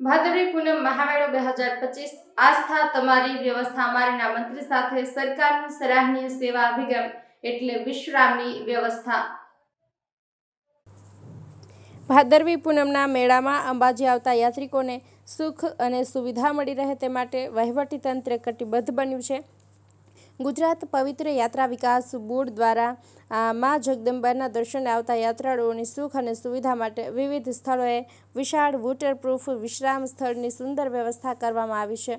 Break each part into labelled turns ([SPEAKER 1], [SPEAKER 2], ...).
[SPEAKER 1] ભાદરવી પૂનમ મહામેળો બે હજાર પચીસ. આસ્થા તમારી વ્યવસ્થા અમારીના મંત્રી સાથે સરકારનું સરાહનીય સેવા અભિગમ એટલે વિશ્રામની વ્યવસ્થા. ભાદરવી પૂનમના મેળામાં અંબાજી આવતા યાત્રિકોને સુખ અને સુવિધા મળી રહે તે માટે વહીવટીતંત્ર કટિબદ્ધ બન્યું છે. ગુજરાત પવિત્ર યાત્રા વિકાસ બોર્ડ દ્વારા મા જગદંબાના દર્શને આવતા યાત્રાળુઓની સુખ અને સુવિધા માટે વિવિધ સ્થળોએ વિશાળ વોટરપ્રૂફ વિશ્રામ સ્થળની સુંદર વ્યવસ્થા કરવામાં આવી છે.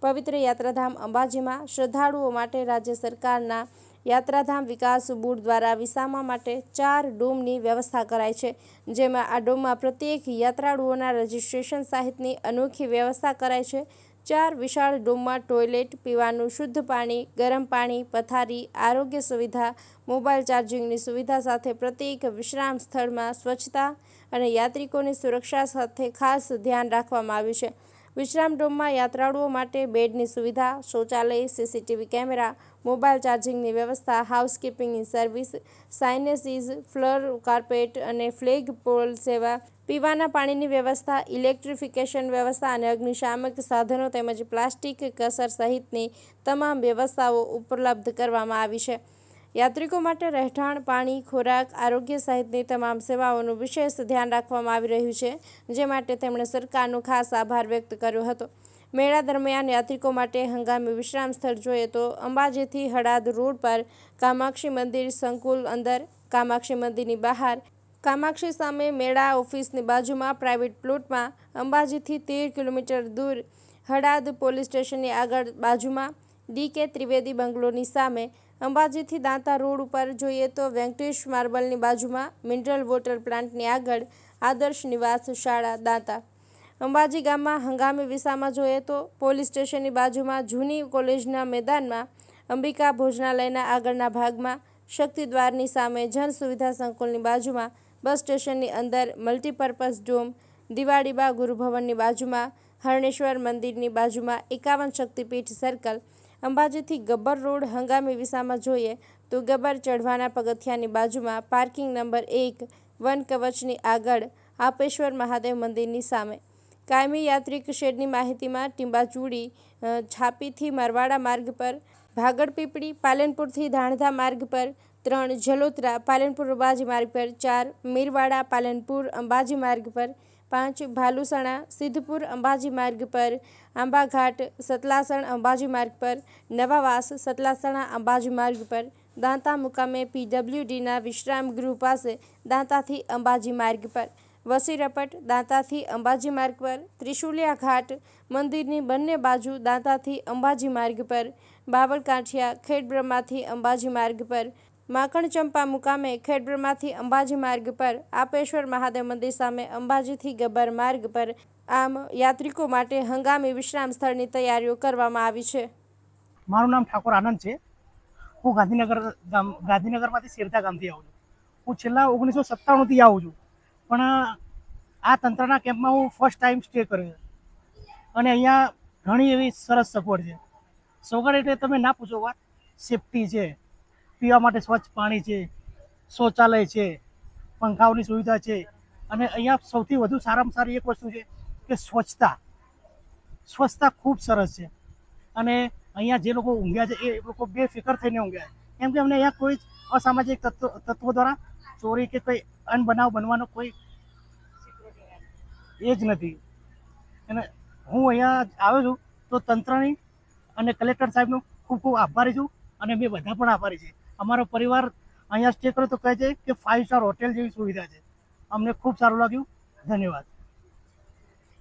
[SPEAKER 1] પવિત્ર યાત્રાધામ અંબાજીમાં શ્રદ્ધાળુઓ માટે રાજ્ય સરકારના યાત્રાધામ વિકાસ બોર્ડ દ્વારા વિસામા માટે ચાર ડોમની વ્યવસ્થા કરાઈ છે. જેમાં આ ડોમમાં પ્રત્યેક યાત્રાળુઓના રજિસ્ટ્રેશન સહિતની અનોખી વ્યવસ્થા કરાઈ છે. ચાર વિશાળ રૂમમાં ટોયલેટ, પીવાનું શુદ્ધ પાણી, ગરમ પાણી, પથારી, આરોગ્ય સુવિધા, મોબાઈલ ચાર્જિંગની સુવિધા સાથે પ્રત્યેક વિશ્રામ સ્થળમાં સ્વચ્છતા અને યાત્રિકોની સુરક્ષા સાથે ખાસ ધ્યાન રાખવામાં આવ્યું છે. વિશ્રામ ડોમમાં યાત્રાળુઓ માટે બેડની સુવિધા, શૌચાલય, સીસીટીવી કેમેરા, મોબાઈલ ચાર્જિંગની વ્યવસ્થા, હાઉસકીપિંગની સર્વિસ સાઇનેસીઝ ફ્લોર કાર્પેટ અને ફ્લેગ પોલ સેવા, પીવાના પાણીની વ્યવસ્થા, ઇલેક્ટ્રિફિકેશન વ્યવસ્થા અને અગ્નિશામક સાધનો તેમજ પ્લાસ્ટિક કસર સહિતની તમામ વ્યવસ્થાઓ ઉપલબ્ધ કરવામાં આવી છે. યાત્રિકો માટે રહેઠાણ, પાણી, ખોરાક, આરોગ્ય સહિતની તમામ સેવાઓનું વિશેષ ધ્યાન રાખવામાં આવી રહ્યું છે, જે માટે તેમણે સરકારનો ખાસ આભાર વ્યક્ત કર્યો હતો. મેળા દરમિયાન યાત્રિકો માટે હંગામી વિશ્રામ સ્થળ જોઈએ તો અંબાજીથી હળાદ રોડ પર કામાક્ષી મંદિર સંકુલ અંદર, કામાક્ષી મંદિરની બહાર. કામાક્ષી સામે મેળા ઓફિસની બાજુમાં પ્રાઇવેટ પ્લોટમાં અંબાજીથી તેર કિલોમીટર દૂર હળાદ પોલીસ સ્ટેશનની આગળ બાજુમાં ડી કે ત્રિવેદી બંગલોની સામે અંબાજીથી દાંતા રોડ ઉપર જોઈએ તો વેંકટેશ માર્બલની બાજુમાં મિનરલ વોટર પ્લાન્ટની આગળ આદર્શ નિવાસ શાળા દાંતા. અંબાજી ગામમાં હંગામી વિસામાં જોઈએ તો પોલીસ સ્ટેશનની બાજુમાં જૂની કોલેજના મેદાનમાં અંબિકા ભોજનાલયના આગળના ભાગમાં શક્તિદ્વારની સામે જન સુવિધા સંકુલની બાજુમાં બસ સ્ટેશનની અંદર મલ્ટીપર્પઝ ડોમ દિવાળીબા ગુરુભવનની બાજુમાં હરણેશ્વર મંદિરની બાજુમાં એકાવન શક્તિપીઠ સર્કલ અંબાજીથી ગબ્બર રોડ હંગામી વિસામાં જોઈએ તો ગબ્બર ચઢવાના પગથિયાની બાજુમાં પાર્કિંગ નંબર એક વન કવચની આગળ આપેશ્વર મહાદેવ મંદિરની સામે. કાયમી યાત્રિક શેડની માહિતીમાં ટીંબાચૂડી છાપીથી મરવાડા માર્ગ પર ભાગડપીપળી પાલનપુરથી ધાણધા માર્ગ પર, ત્રણ જલોત્રા પાલનપુર અંબાજી માર્ગ પર, ચાર મીરવાડા પાલનપુર અંબાજી માર્ગ પર પાંચ ભાલુસણા, સિદ્ધપુર અંબાજી માર્ગ પર આંબાઘાટ, સતલાસણ અંબાજી માર્ગ પર, નવાવાસ, સતલાસણા અંબાજી માર્ગ પર, દાંતા મુકામે પીડબ્લ્યુડીના વિશ્રામ ગૃહ પાસે દાંતાથી અંબાજી માર્ગ પર, વસીરપટ દાંતાથી અંબાજી માર્ગ પર ત્રિશુલિયા ઘાટ મંદિરની બંને બાજુ દાંતાથી અંબાજી માર્ગ પર, બાવળકાંઠિયા ખેડબ્રહ્માથી અંબાજી માર્ગ પર માખણ ચંપા મુકામે ખેડબ્રમાંથી અંબાજી માર્ગ પર, આપેશ્વર મહાદેવ મંદિર સામે અંબાજીથી ગબ્બર માર્ગ પર આમ યાત્રિકો માટે હંગામી વિશ્રામ સ્થળની તૈયારીઓ કરવામાં આવી છે.
[SPEAKER 2] મારું નામ ઠાકોર આનંદ છે. હું ગાંધીનગર ગામ, ગાંધીનગરમાંથી શેરતા ગામથી આવું છું. હું છેલ્લા ઓગણીસો સત્તાણુંથી આવું છું. પણ આ તંત્રના કેમ્પમાં હું ફર્સ્ટ ટાઈમ સ્ટે કર્યો અને અહીંયા ઘણી એવી સરસ સગવડ છે. સગવડ એટલે તમે ના પૂછો વાત સેફટી છે. પીવા માટે સ્વચ્છ પાણી છે, શૌચાલય છે, પંખાઓની સુવિધા છે. અને અહીંયા સૌથી વધુ સારામાં સારી એક વસ્તુ છે કે સ્વચ્છતા. સ્વચ્છતા ખૂબ સરસ છે. અને અહીંયા જે લોકો ઊંઘ્યા છે, એ લોકો બેફિકર થઈને ઊંઘ્યા છે. કેમ કે અમને અહીંયા કોઈ અસામાજિક તત્વો તત્વો દ્વારા ચોરી કે કોઈ અનબનાવ બનવાનો કોઈ એ જ નથી. અને હું અહીંયા આવ્યો છું તો તંત્રની અને કલેક્ટર સાહેબનો ખૂબ ખૂબ આભારી છું અને મેં બધા પણ આભારી છે. અમારો પરિવાર અહીંયા સ્ટે કરો તો કહે છે કે ફાઇવ સ્ટાર હોટેલ જેવી સુવિધા છે. અમને ખૂબ સારું લાગ્યું. ધન્યવાદ.